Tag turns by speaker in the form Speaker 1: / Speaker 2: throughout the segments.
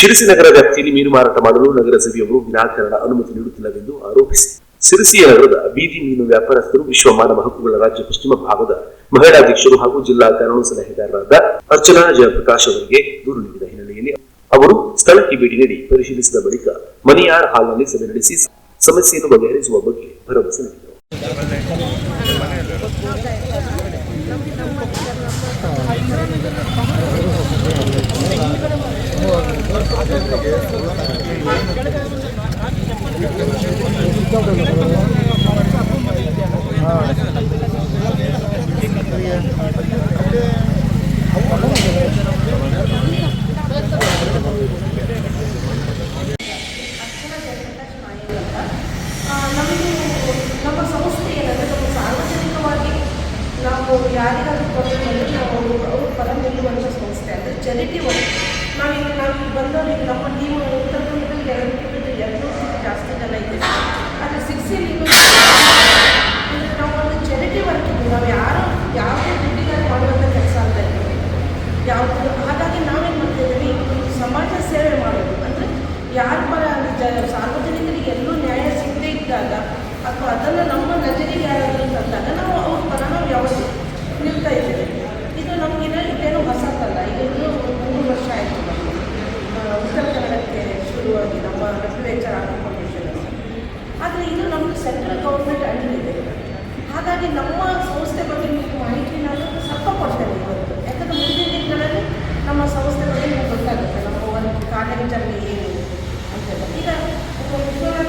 Speaker 1: ಶಿರಸಿ ನಗರ ವ್ಯಾಪ್ತಿಯಲ್ಲಿ ಮೀನು ಮಾರಾಟ ಮಾಡಲು ನಗರಸಭೆಯವರು ವಿನಾಕಾರಣ ಅನುಮತಿ ನೀಡುತ್ತಿಲ್ಲವೆಂದು ಆರೋಪಿಸಿ. ಸಿರಸಿಯ ನಗರದ ಬೀದಿ ಮೀನು ವ್ಯಾಪಾರಸ್ಥರು ವಿಶ್ವ ಮಾನವ ಹಕ್ಕುಗಳ ರಾಜ್ಯ ಪಶ್ಚಿಮ ಭಾಗದ ಮಹಿಳಾಧ್ಯಕ್ಷರು ಹಾಗೂ ಜಿಲ್ಲಾ ಕಾನೂನು ಸಲಹೆಗಾರರಾದ ಅರ್ಚನಾ ಜಯಪ್ರಕಾಶ್ ಅವರಿಗೆ ದೂರು ನೀಡಿದ ಹಿನ್ನೆಲೆಯಲ್ಲಿ ಅವರು ಸ್ಥಳಕ್ಕೆ ಭೇಟಿ ನೀಡಿ ಪರಿಶೀಲಿಸಿದ ಬಳಿಕ ಮನಿಯಾರ್ ಹಾಲ್ನಲ್ಲಿ ಸಭೆ ನಡೆಸಿ ಸಮಸ್ಯೆಯನ್ನು ಬಗೆಹರಿಸುವ ಬಗ್ಗೆ ಭರವಸೆ ನೀಡಿದರು
Speaker 2: ಆ, ನಮಗೆ ನಮ್ಮ ಸಂಸ್ಥೆ ಏನಂದರೆ ನಮ್ಮ ಸಾರ್ವಜನಿಕವಾಗಿ ನಾವು ಯಾರಿಗಾದ್ರೂ ಪ್ರಾಬ್ಲಮ್ ಅಂದರೆ ನಾವು ಅವರು ಪರ ನಿಲ್ಲುವಂಥ ಸಂಸ್ಥೆ ಅಂದರೆ ಚಾರಿಟಿ ವರ್ಕ್ ನಾವೀಗ ನಾವು ಇಲ್ಲಿ ಬಂದವರಿಗೆ ನಮ್ಮ ಟೀಮ್ ಉತ್ತರ ಕನ್ನಡದಲ್ಲಿ ಎರಡು ಟಿಕೆಟ್ ಎರಡು ಜಾಸ್ತಿ ಜನ ಇದ್ದೀವಿ ಆದರೆ ಸಿಕ್ಸಿಯಲ್ಲಿ ನಾವು ಒಂದು ಚಾರಿಟಿ ವರ್ಕ್ ಇದ್ದೀವಿ ನಾವು ಯಾರು ಯಾವುದೇ ದುಡ್ಡಿಗಾಗಿ ಮಾಡುವಂಥ ಕೆಲಸ ಅಂತ ಇದ್ದೀವಿ ಯಾವುದು ಹಾಗಾಗಿ ನಾವೇನು ಮಾಡ್ತಿದ್ದೀವಿ? ಸಮಾಜ ಸೇವೆ ಮಾಡೋದು. ಅಂದರೆ ಯಾರ ಪರ ಸಾರ್ವಜನಿಕರಿಗೆ ಎಲ್ಲೂ ನ್ಯಾಯ ಸಿಗದೇ ಇದ್ದಾಗ ಅಥವಾ ಅದನ್ನು ನಮ್ಮ ನಜರಿಗೆ ಯಾರಾದರೂ ತಂದಾಗ ನಾವು ಅವ್ರ ಪರ ನಾವು ಯಾವತ್ತು ನಿಲ್ತಾ ಇದ್ದೇವೆ. ಇದು ನಮಗಿನ ಇದೇನು ಹೊಸತಲ್ಲ ಈಗ ಇನ್ನೂ ಮೂರು ವರ್ಷ ಆಯಿತು. ಉತ್ತರ ಕನ್ನಡಕ್ಕೆ ಶುರುವಾಗಿ ನಮ್ಮ ಎಚ್ ಆರ್ ಆದರೆ ಇದು ನಮ್ಮದು ಸೆಂಟ್ರಲ್ ಗೌರ್ಮೆಂಟ್ ಅಂಡರ್ ಇದೆ ಹಾಗಾಗಿ ನಮ್ಮ ಸಂಸ್ಥೆ ಬಗ್ಗೆ ನಿಮಗೆ ಮಾಹಿತಿ ನಾನು ಸ್ವಲ್ಪ ಕೊಡ್ತೇನೆ ಇವತ್ತು ಯಾಕಂದರೆ ಮುಂದಿನ ದಿನಗಳಲ್ಲಿ ನಮ್ಮ ಸಂಸ್ಥೆ ಬಗ್ಗೆ ನಿಮಗೆ ಗೊತ್ತಾಗುತ್ತೆ ನಮ್ಮ ಒಂದು ಕಾರ್ಯಾಚರಣೆ ಏನು ಅಂತೆಲ್ಲ ಈಗ ಒಬ್ಬ ವಿಶ್ವನಾಥ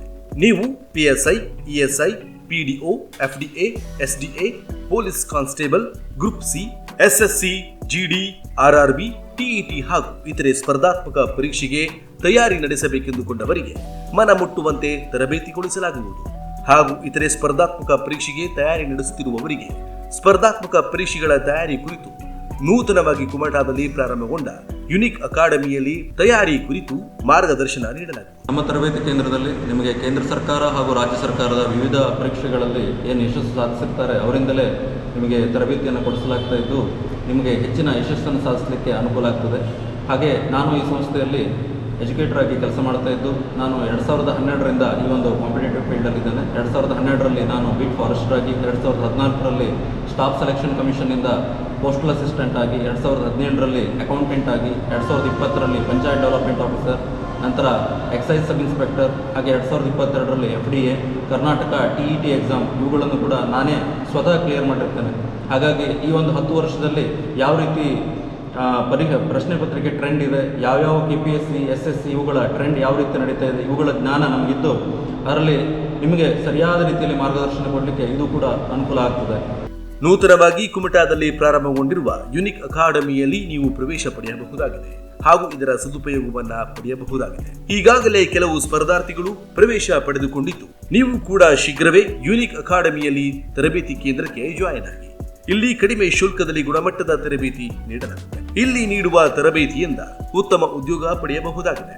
Speaker 1: ನೀವು PSI ESI S D A police constable group C SSC GD RRB TET ಹಾಗೂ ಇತರೆ ಸ್ಪರ್ಧಾತ್ಮಕ ಪರೀಕ್ಷೆಗೆ ತಯಾರಿ ನಡೆಸಬೇಕೆಂದುಕೊಂಡವರಿಗೆ ಮನ ಮುಟ್ಟುವಂತೆ ತರಬೇತಿಗೊಳಿಸಲಾಗುವುದು. ಹಾಗೂ ಇತರೆ ಸ್ಪರ್ಧಾತ್ಮಕ ಪರೀಕ್ಷೆಗೆ ತಯಾರಿ ನಡೆಸುತ್ತಿರುವವರಿಗೆ ಸ್ಪರ್ಧಾತ್ಮಕ ಪರೀಕ್ಷೆಗಳ ತಯಾರಿ ಕುರಿತು ನೂತನವಾಗಿ ಕುಮಟಾದಲ್ಲಿ ಪ್ರಾರಂಭಗೊಂಡ ಯುನಿಕ್ ಅಕಾಡೆಮಿಯಲ್ಲಿ ತಯಾರಿ ಕುರಿತು ಮಾರ್ಗದರ್ಶನ ನೀಡಲಾಗಿದೆ.
Speaker 3: ನಮ್ಮ ತರಬೇತಿ ಕೇಂದ್ರದಲ್ಲಿ ನಿಮಗೆ ಕೇಂದ್ರ ಸರ್ಕಾರ ಹಾಗೂ ರಾಜ್ಯ ಸರ್ಕಾರದ ವಿವಿಧ ಪರೀಕ್ಷೆಗಳಲ್ಲಿ ಏನು ಯಶಸ್ಸು ಸಾಧಿಸಿರ್ತಾರೆ ಅವರಿಂದಲೇ ನಿಮಗೆ ತರಬೇತಿಯನ್ನು ಕೊಡಿಸಲಾಗ್ತಾ ಇದ್ದು, ನಿಮಗೆ ಹೆಚ್ಚಿನ ಯಶಸ್ಸನ್ನು ಸಾಧಿಸಲಿಕ್ಕೆ ಅನುಕೂಲ ಆಗ್ತದೆ. ಹಾಗೆ ನಾನು ಈ ಸಂಸ್ಥೆಯಲ್ಲಿ ಎಜುಕೇಟರ್ ಆಗಿ ಕೆಲಸ ಮಾಡ್ತಾ ಇದ್ದು, ನಾನು ಎರಡು ಸಾವಿರದ ಹನ್ನೆರಡರಿಂದ ಈ ಒಂದು ಕಾಂಪಿಟೇಟಿವ್ ಫೀಲ್ಡಲ್ಲಿದ್ದೇನೆ ಎರಡು ಸಾವಿರದ ಹನ್ನೆರಡರಲ್ಲಿ ನಾನು ಬಿಟ್ ಫಾರೆಸ್ಟರ್ ಆಗಿ, ಎರಡು ಸಾವಿರದ ಹದಿನಾಲ್ಕರಲ್ಲಿ ಸ್ಟಾಫ್ ಸೆಲೆಕ್ಷನ್ ಕಮಿಷನ್ನಿಂದ ಪೋಸ್ಟಲ್ ಅಸಿಸ್ಟೆಂಟ್ ಆಗಿ ಎರಡು ಸಾವಿರದ ಹದಿನೆಂಟರಲ್ಲಿ ಅಕೌಂಟೆಂಟ್ ಆಗಿ, ಎರಡು ಸಾವಿರದ ಇಪ್ಪತ್ತರಲ್ಲಿ ಪಂಚಾಯತ್ ಡೆವಲಪ್ಮೆಂಟ್ ಆಫೀಸರ್ ನಂತರ ಎಕ್ಸೈಸ್ ಸಬ್ ಇನ್ಸ್ಪೆಕ್ಟರ್ ಹಾಗೆ ಎರಡು ಸಾವಿರದ ಇಪ್ಪತ್ತೆರಡರಲ್ಲಿ F D A Karnataka T E T exam ಇವುಗಳನ್ನು ಕೂಡ ನಾನೇ ಸ್ವತಃ ಕ್ಲಿಯರ್ ಮಾಡಿರ್ತೇನೆ. ಹಾಗಾಗಿ ಈ ಒಂದು ಹತ್ತು ವರ್ಷದಲ್ಲಿ ಯಾವ ರೀತಿ ಪರಿಹ ಪರಿ ಪ್ರಶ್ನೆ ಪತ್ರಿಕೆ ಟ್ರೆಂಡ್ ಇದೆ ಯಾವ್ಯಾವ K P S C S S C ಇವುಗಳ ಟ್ರೆಂಡ್ ಯಾವ ರೀತಿ ನಡೀತಾ ಇದೆ, ಇವುಗಳ ಜ್ಞಾನ ನಮಗಿದ್ದು, ಅದರಲ್ಲಿ ನಿಮಗೆ ಸರಿಯಾದ ರೀತಿಯಲ್ಲಿ ಮಾರ್ಗದರ್ಶನ ಕೊಡಲಿಕ್ಕೆ ಇದು ಕೂಡ ಅನುಕೂಲ ಆಗ್ತದೆ.
Speaker 1: ನೂತನವಾಗಿ ಕುಮಟಾದಲ್ಲಿ ಪ್ರಾರಂಭಗೊಂಡಿರುವ ಯುನಿಕ್ ಅಕಾಡೆಮಿಯಲ್ಲಿ ನೀವು ಪ್ರವೇಶ ಪಡೆಯಬಹುದಾಗಿದೆ ಹಾಗೂ ಇದರ ಸದುಪಯೋಗವನ್ನ ಪಡೆಯಬಹುದಾಗಿದೆ. ಈಗಾಗಲೇ ಕೆಲವು ಸ್ಪರ್ಧಾರ್ಥಿಗಳು ಪ್ರವೇಶ ಪಡೆದುಕೊಂಡಿದ್ದು, ನೀವು ಕೂಡ ಶೀಘ್ರವೇ ಯುನಿಕ್ ಅಕಾಡೆಮಿಯಲ್ಲಿ ತರಬೇತಿ ಕೇಂದ್ರಕ್ಕೆ ಜಾಯಿನ್ ಆಗಿ. ಇಲ್ಲಿ ಕಡಿಮೆ ಶುಲ್ಕದಲ್ಲಿ ಗುಣಮಟ್ಟದ ತರಬೇತಿ ನೀಡಲಾಗುತ್ತದೆ. ಇಲ್ಲಿ ನೀಡುವ ತರಬೇತಿಯಿಂದ ಉತ್ತಮ ಉದ್ಯೋಗ ಪಡೆಯಬಹುದಾಗಿದೆ.